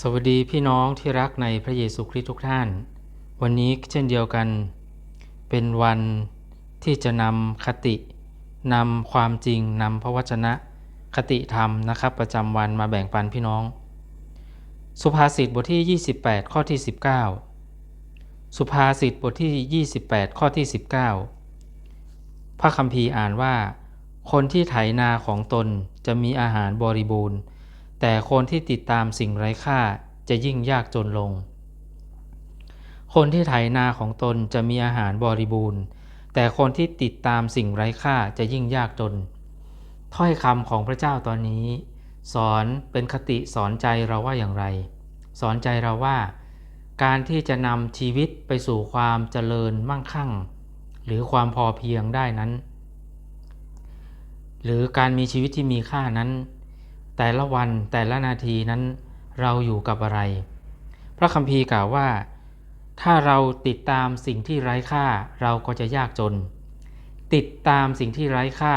สวัสดีพี่น้องที่รักในพระเยซูคริสต์ทุกท่าน วันนี้เช่นเดียวกัน เป็นวันที่จะนำคตินำความจริงนำพระวจนะคติธรรมนะครับ ประจำวันมาแบ่งปันพี่น้อง สุภาษิตบทที่ 28 ข้อที่ 19 สุภาษิตบทที่ 28 ข้อที่ 19 พระคัมภีร์อ่านว่า คนที่ไถนาของตนจะมีอาหารบริบูรณ์ แต่คนที่ติดตามสิ่งไร้ค่าจะยิ่งยากจนลง คนที่ไถนาของตนจะมีอาหารบริบูรณ์ แต่คนที่ติดตามสิ่งไร้ค่าจะยิ่งยากจน ถ้อยคำของพระเจ้าตอนนี้ สอนเป็นคติสอนใจเราว่าอย่างไร สอนใจเราว่า การที่จะนำชีวิตไปสู่ความเจริญมั่งคั่ง หรือความพอเพียงได้นั้น หรือการมีชีวิตที่มีค่านั้น แต่ละวันแต่ละนาทีนั้นเราอยู่กับอะไร พระคัมภีร์กล่าวว่า ถ้าเราติดตามสิ่งที่ไร้ค่าเราก็จะยากจน ติดตามสิ่งที่ไร้ค่า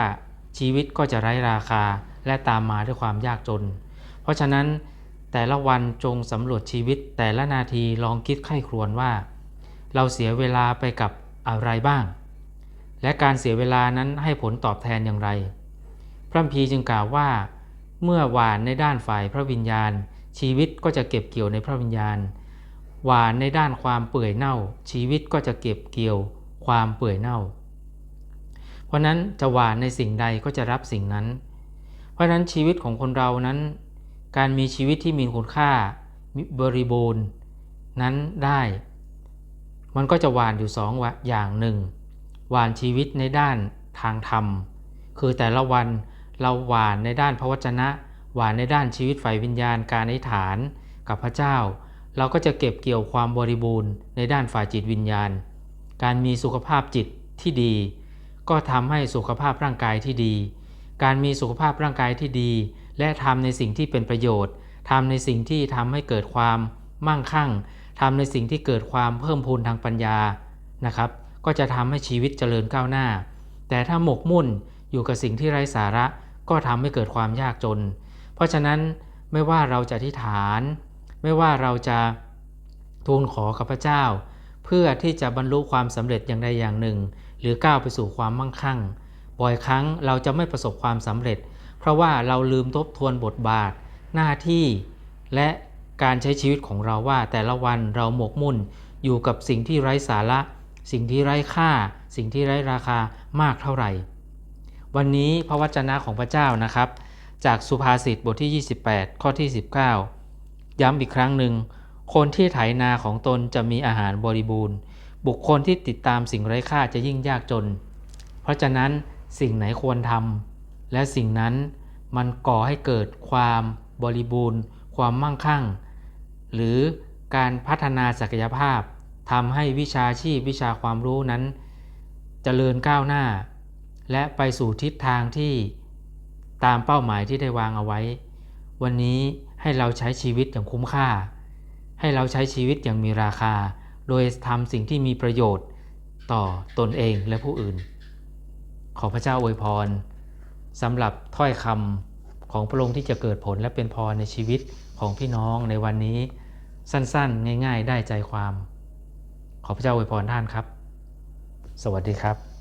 ชีวิตก็จะไร้ราคาและตามมาด้วยความยากจน เพราะฉะนั้นแต่ละวันจงสำรวจชีวิตแต่ละนาทีลองคิดไข้ครวญว่า เราเสียเวลาไปกับอะไรบ้าง และการเสียเวลานั้นให้ผลตอบแทนอย่างไร พระคัมภีจึงกล่าวว่า เมื่อหวานในด้านฝ่ายพระวิญญาณ ชีวิตก็จะเก็บเกี่ยวในพระวิญญาณ หวานในด้านความเปื่อยเน่า ชีวิตก็จะเก็บเกี่ยวความเปื่อยเน่า เพราะนั้นจะหวานในสิ่งใดก็จะรับสิ่งนั้น เพราะนั้นชีวิตของคนเรานั้น การมีชีวิตที่มีคุณค่าบริบูรณ์นั้นได้ มันก็จะหวานอยู่สองอย่างหนึ่งหวานชีวิตในด้านทางธรรม คือแต่ละวัน เราหวานในด้านพระวจนะ หวานในด้านชีวิตฝ่ายวิญญาณการอธิษฐานกับพระเจ้า เราก็จะเก็บเกี่ยวความบริบูรณ์ในด้านฝ่ายจิตวิญญาณ การมีสุขภาพจิตที่ดี ก็ทำให้สุขภาพร่างกายที่ดี การมีสุขภาพร่างกายที่ดี และทำในสิ่งที่เป็นประโยชน์ทำในสิ่งที่ทำให้เกิดความมั่งคั่งทำในสิ่งที่เกิดความเพิ่มพูนทางปัญญานะครับ ก็จะทำให้ชีวิตเจริญก้าวหน้า แต่ถ้าหมกมุ่นอยู่กับสิ่งที่ไร้สาระ ก็ทำให้เกิดความยากจน เพราะฉะนั้นไม่ว่าเราจะอธิษฐาน ไม่ว่าเราจะทูลขอกับพระเจ้า เพื่อที่จะบรรลุความสำเร็จอย่างใดอย่างหนึ่ง หรือก้าวไปสู่ความมั่งคั่ง บ่อยครั้งเราจะไม่ประสบความสำเร็จ เพราะว่าเราลืมทบทวนบทบาท หน้าที่และการใช้ชีวิตของเราว่าแต่ละวันเราหมกมุ่นอยู่กับสิ่งที่ไร้สาระ สิ่งที่ไร้ค่า สิ่งที่ไร้ราคามากเท่าไหร่ วันนี้พระวจนะของพระเจ้านะครับ จากสุภาษิตบทที่ 28 ข้อที่ 19 ย้ำอีกครั้งหนึ่ง คนที่ไถนาของตนจะมีอาหารบริบูรณ์ บุคคลที่ติดตามสิ่งไร้ค่าจะยิ่งยากจน เพราะฉะนั้นสิ่งไหนควรทำและสิ่งนั้นมันก่อให้เกิดความบริบูรณ์ ความมั่งคั่ง หรือการพัฒนาศักยภาพทำให้วิชาชีพวิชาความรู้นั้นจเจริญก้าวหน้า และไปสู่ทิศทางที่ตามเป้าหมายที่ได้วางเอาไว้ วันนี้ให้เราใช้ชีวิตอย่างคุ้มค่า ให้เราใช้ชีวิตอย่างมีราคา โดยทำสิ่งที่มีประโยชน์ต่อตนเองและผู้อื่น ขอพระเจ้าอวยพรสำหรับถ้อยคำของพระองค์ที่จะเกิดผลและเป็นพรในชีวิตของพี่น้องในวันนี้ สั้นๆ ง่าย ๆ ได้ใจความ ขอพระเจ้าอวยพรท่านครับ สวัสดีครับ